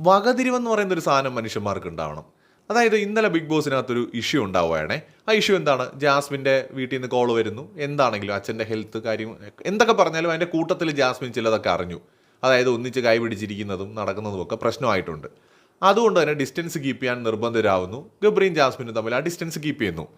വകതിരിവെന്ന് പറയുന്ന ഒരു സാധനം മനുഷ്യന്മാർക്ക് ഉണ്ടാവണം അതായത് ഇന്നലെ ബിഗ് ബോസിനകത്തൊരു ഇഷ്യൂ ഉണ്ടാവുകയാണേ. ആ ഇഷ്യൂ എന്താണ്? ജാസ്മിന്റെ വീട്ടിൽ നിന്ന് കോൾ വരുന്നു. എന്താണെങ്കിലും അച്ഛന്റെ ഹെൽത്ത് കാര്യം എന്തൊക്കെ പറഞ്ഞാലും അതിന്റെ കൂട്ടത്തിൽ ജാസ്മിൻ ചിലതൊക്കെ അറിഞ്ഞു. അതായത് ഒന്നിച്ച് കൈ പിടിച്ചിരിക്കുന്നതും നടക്കുന്നതും ഒക്കെ പ്രശ്നമായിട്ടുണ്ട്. അതുകൊണ്ട് തന്നെ ഡിസ്റ്റൻസ് കീപ്പ് ചെയ്യാൻ നിർബന്ധരാകുന്നു ഗബ്രിയും ജാസ്മിനും തമ്മിൽ ആ ഡിസ്റ്റൻസ് കീപ്പ് ചെയ്യുന്നു.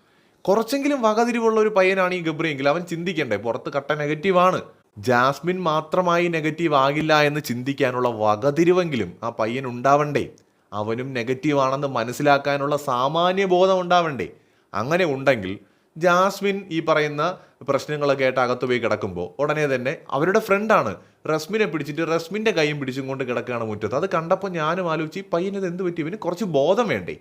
കുറച്ചെങ്കിലും വകതിരിവുള്ള ഒരു പയ്യനാണ് ഈ ഗബ്രിയെങ്കിൽ അവൻ ചിന്തിക്കണ്ടേ? പുറത്ത് കട്ട നെഗറ്റീവാണ്. ജാസ്മിൻ മാത്രമായി നെഗറ്റീവ് ആകില്ല എന്ന് ചിന്തിക്കാനുള്ള വകതിരിവെങ്കിലും ആ പയ്യൻ ഉണ്ടാവണ്ടേ? അവനും നെഗറ്റീവാണെന്ന് മനസ്സിലാക്കാനുള്ള സാമാന്യ ബോധം ഉണ്ടാവണ്ടേ? അങ്ങനെ ഉണ്ടെങ്കിൽ ജാസ്മിൻ ഈ പറയുന്ന പ്രശ്നങ്ങളൊക്കെ ആയിട്ട് അകത്ത് പോയി കിടക്കുമ്പോൾ ഉടനെ തന്നെ അവരുടെ ഫ്രണ്ടാണ് റസ്മിനെ പിടിച്ചിട്ട് റസ്മിന്റെ കൈയും പിടിച്ചും കൊണ്ട് കിടക്കുകയാണ് മുറ്റത്ത്. അത് കണ്ടപ്പോൾ ഞാനും ആലോചിച്ച് ഈ പയ്യനത് എന്ത് പറ്റി? ഇവന് കുറച്ച് ബോധം വേണ്ടേ?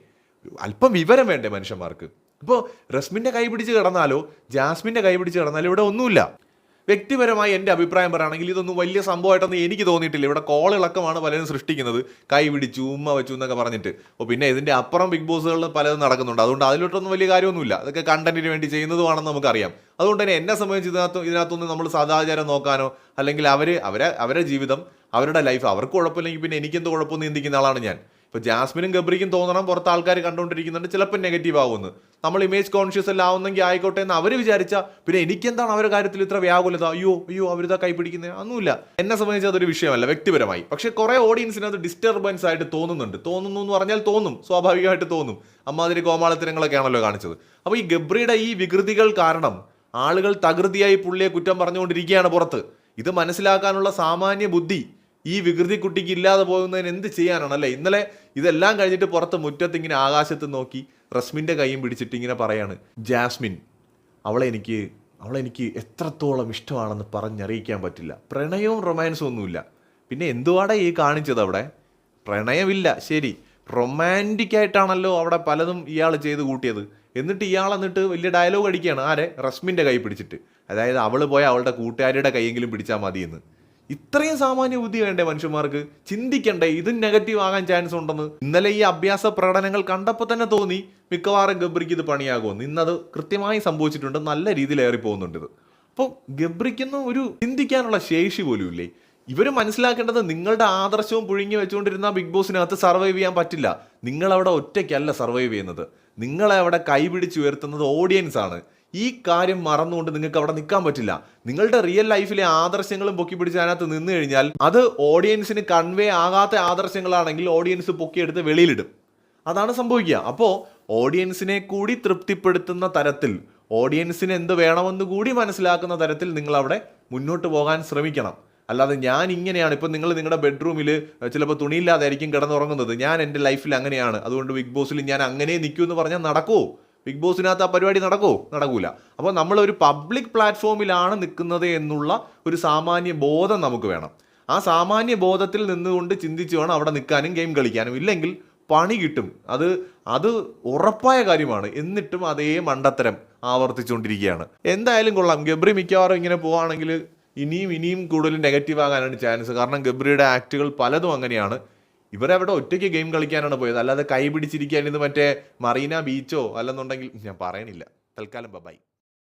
അല്പം വിവരം വേണ്ടേ മനുഷ്യന്മാർക്ക്? ഇപ്പോൾ റസ്മിന്റെ കൈ പിടിച്ച് കിടന്നാലോ? ജാസ്മിന്റെ കൈ പിടിച്ച് കിടന്നാലോ? ഇവിടെ ഒന്നുമില്ല. വ്യക്തിപരമായി എന്റെ അഭിപ്രായം പറയുകയാണെങ്കിൽ ഇതൊന്നും വലിയ സംഭവമായിട്ടൊന്നും എനിക്ക് തോന്നിയിട്ടില്ല. ഇവിടെ കോളിളക്കമാണ് പലരും സൃഷ്ടിക്കുന്നത്. കൈ പിടിച്ചു ഉമ്മ വെച്ചു എന്നൊക്കെ പറഞ്ഞിട്ട്. അപ്പോൾ പിന്നെ ഇതിന്റെ അപ്പുറം ബിഗ് ബോസുകളിൽ പലതും നടക്കുന്നുണ്ട്. അതുകൊണ്ട് അതിലോട്ടൊന്നും വലിയ കാര്യമൊന്നുമില്ല. അതൊക്കെ കണ്ടന്റിന് വേണ്ടി ചെയ്യുന്നതുമാണെന്ന് നമുക്കറിയാം. അതുകൊണ്ട് തന്നെ എന്നെ സംബന്ധിച്ച് ഇതിനകത്ത് ഇതിനകത്തൊന്നും നമ്മൾ സദാചാരം നോക്കാനോ അല്ലെങ്കിൽ അവർ അവരെ അവരുടെ ജീവിതം അവരുടെ ലൈഫ് അവർക്ക് കുഴപ്പമില്ലെങ്കിൽ പിന്നെ എനിക്കെന്ത് കുഴപ്പമൊന്നും ചിന്തിക്കുന്ന ആളാണ് ഞാൻ. ഇപ്പോൾ ജാസ്മിനും ഗബ്രിക്കും തോന്നണം പുറത്ത് ആൾക്കാർ കണ്ടുകൊണ്ടിരിക്കുന്നുണ്ട് ചിലപ്പോൾ നെഗറ്റീവ് ആവുമെന്ന്. നമ്മൾ ഇമേജ് കോൺഷ്യസ് എല്ലാം ആവുന്നെങ്കിൽ ആയിക്കോട്ടെ എന്ന് അവർ വിചാരിച്ച പിന്നെ എനിക്കെന്താണ് അവരുടെ കാര്യത്തിൽ ഇത്ര വ്യാകുലത? അയ്യോ അയ്യോ അവരിതാ കൈ പിടിക്കുന്നത് ഒന്നുമില്ല എന്നെ സംബന്ധിച്ച് അതൊരു വിഷയമല്ല വ്യക്തിപരമായി. പക്ഷേ കുറേ ഓഡിയൻസിന് അത് ഡിസ്റ്റർബൻസ് ആയിട്ട് തോന്നുന്നുണ്ട്. തോന്നുന്നു എന്ന് പറഞ്ഞാൽ തോന്നും സ്വാഭാവികമായിട്ട് തോന്നും. അമ്മാതിരി കോമാളത്തിനങ്ങളൊക്കെ ആണല്ലോ കാണിച്ചത്. അപ്പോൾ ഈ ഗബ്രിയുടെ ഈ വികൃതികൾ കാരണം ആളുകൾ തകൃതിയായി പുള്ളിയെ കുറ്റം പറഞ്ഞുകൊണ്ടിരിക്കുകയാണ് പുറത്ത്. ഇത് മനസ്സിലാക്കാനുള്ള സാമാന്യ ബുദ്ധി ഈ വികൃതി കുട്ടിക്ക് ഇല്ലാതെ പോകുന്നതിന് എന്ത് ചെയ്യാനാണ് അല്ലേ? ഇന്നലെ ഇതെല്ലാം കഴിഞ്ഞിട്ട് പുറത്ത് മുറ്റത്ത് ഇങ്ങനെ ആകാശത്ത് നോക്കി റസ്മിന്റെ കൈയും പിടിച്ചിട്ട് ഇങ്ങനെ പറയാണ് ജാസ്മിൻ അവളെ എനിക്ക് അവളെ എനിക്ക് എത്രത്തോളം ഇഷ്ടമാണെന്ന് പറഞ്ഞറിയിക്കാൻ പറ്റില്ല. പ്രണയവും റൊമാൻസും ഒന്നുമില്ല. പിന്നെ എന്തുവാടെ ഈ കാണിച്ചത് അവിടെ? പ്രണയമില്ല ശരി. റൊമാന്റിക്കായിട്ടാണല്ലോ അവിടെ പലതും ഇയാൾ ചെയ്ത് കൂട്ടിയത്. എന്നിട്ട് ഇയാൾ എന്നിട്ട് വലിയ ഡയലോഗ് അടിക്കുകയാണ്. ആരെ? റസ്മിന്റെ കൈ പിടിച്ചിട്ട്. അതായത് അവൾ പോയ അവളുടെ കൂട്ടുകാരിയുടെ കൈയെങ്കിലും പിടിച്ചാൽ മതിയെന്ന്. ഇത്രയും സാമാന്യ ബുദ്ധി വേണ്ടേ മനുഷ്യന്മാർക്ക്? ചിന്തിക്കണ്ടേ ഇത് നെഗറ്റീവ് ആകാൻ ചാൻസ് ഉണ്ടെന്ന്. ഇന്നലെ ഈ അഭ്യാസ പ്രകടനങ്ങൾ കണ്ടപ്പോൾ തന്നെ തോന്നി മിക്കവാറും ഗബ്രിക്ക് ഇത് പണിയാകുമെന്ന് ഇന്നത് കൃത്യമായി സംഭവിച്ചിട്ടുണ്ട് നല്ല രീതിയിൽ ഏറി പോകുന്നുണ്ട് ഇത്. അപ്പോൾ ഗബ്രിക്കൊന്നും ഒരു ചിന്തിക്കാനുള്ള ശേഷി പോലും ഇല്ലേ? ഇവർ മനസ്സിലാക്കേണ്ടത് നിങ്ങളുടെ ആദർശവും പുഴുങ്ങി വെച്ചുകൊണ്ടിരുന്ന ബിഗ് ബോസിനകത്ത് സർവൈവ് ചെയ്യാൻ പറ്റില്ല. നിങ്ങളവിടെ ഒറ്റയ്ക്കല്ല സർവൈവ് ചെയ്യുന്നത്. നിങ്ങളെ അവിടെ കൈപിടിച്ച് ഉയർത്തുന്നത് ഓഡിയൻസ് ആണ്. ഈ കാര്യം മറന്നുകൊണ്ട് നിങ്ങൾക്ക് അവിടെ നിൽക്കാൻ പറ്റില്ല. നിങ്ങളുടെ റിയൽ ലൈഫിലെ ആദർശങ്ങളും പൊക്കി പിടിച്ച് അതിനകത്ത് നിന്ന് കഴിഞ്ഞാൽ അത് ഓഡിയൻസിന് കൺവേ ആകാത്ത ആദർശങ്ങളാണെങ്കിൽ ഓഡിയൻസ് പൊക്കിയെടുത്ത് വെളിയിലിടും. അതാണ് സംഭവിക്കുക. അപ്പോൾ ഓഡിയൻസിനെ കൂടി തൃപ്തിപ്പെടുത്തുന്ന തരത്തിൽ ഓഡിയൻസിന് എന്ത് വേണമെന്ന് കൂടി മനസ്സിലാക്കുന്ന തരത്തിൽ നിങ്ങൾ അവിടെ മുന്നോട്ട് പോകാൻ ശ്രമിക്കണം. അല്ലാതെ ഞാൻ ഇങ്ങനെയാണ്. ഇപ്പം നിങ്ങൾ നിങ്ങളുടെ ബെഡ്റൂമിൽ ചിലപ്പോൾ തുണിയില്ലാതായിരിക്കും കിടന്നുറങ്ങുന്നത്. ഞാൻ എന്റെ ലൈഫിൽ അങ്ങനെയാണ്. അതുകൊണ്ട് ബിഗ് ബോസിൽ ഞാൻ അങ്ങനെ നിൽക്കൂ എന്ന് പറഞ്ഞാൽ നടക്കുമോ ബിഗ് ബോസിനകത്ത് ആ പരിപാടി നടക്കുമോ നടക്കൂല. അപ്പോൾ നമ്മളൊരു പബ്ലിക് പ്ലാറ്റ്ഫോമിലാണ് നിൽക്കുന്നത് എന്നുള്ള ഒരു സാമാന്യ ബോധം നമുക്ക് വേണം. ആ സാമാന്യ ബോധത്തിൽ നിന്നുകൊണ്ട് ചിന്തിച്ച് വേണം അവിടെ നിൽക്കാനും ഗെയിം കളിക്കാനും. ഇല്ലെങ്കിൽ പണി കിട്ടും. അത് അത് ഉറപ്പായ കാര്യമാണ്. എന്നിട്ടും അതേ മണ്ടത്തരം ആവർത്തിച്ചുകൊണ്ടിരിക്കുകയാണ്. എന്തായാലും കൊള്ളാം. ഗബ്രി മിക്കവാറും ഇങ്ങനെ പോവുകയാണെങ്കിൽ ഇനിയും ഇനിയും കൂടുതൽ നെഗറ്റീവ് ആകാനാണ് ചാൻസ് കാരണം ഗബ്രിയുടെ ആക്റ്റുകൾ പലതും അങ്ങനെയാണ്. ഇവരവിടെ ഒറ്റയ്ക്ക് ഗെയിം കളിക്കാനാണ് പോയത്. അല്ലാതെ കൈ പിടിച്ചിരിക്കാൻ ഇത് മറ്റേ മറീന ബീച്ചോ അല്ലെന്നുണ്ടെങ്കിൽ ഞാൻ പറയണില്ല. തൽക്കാലം ബൈ.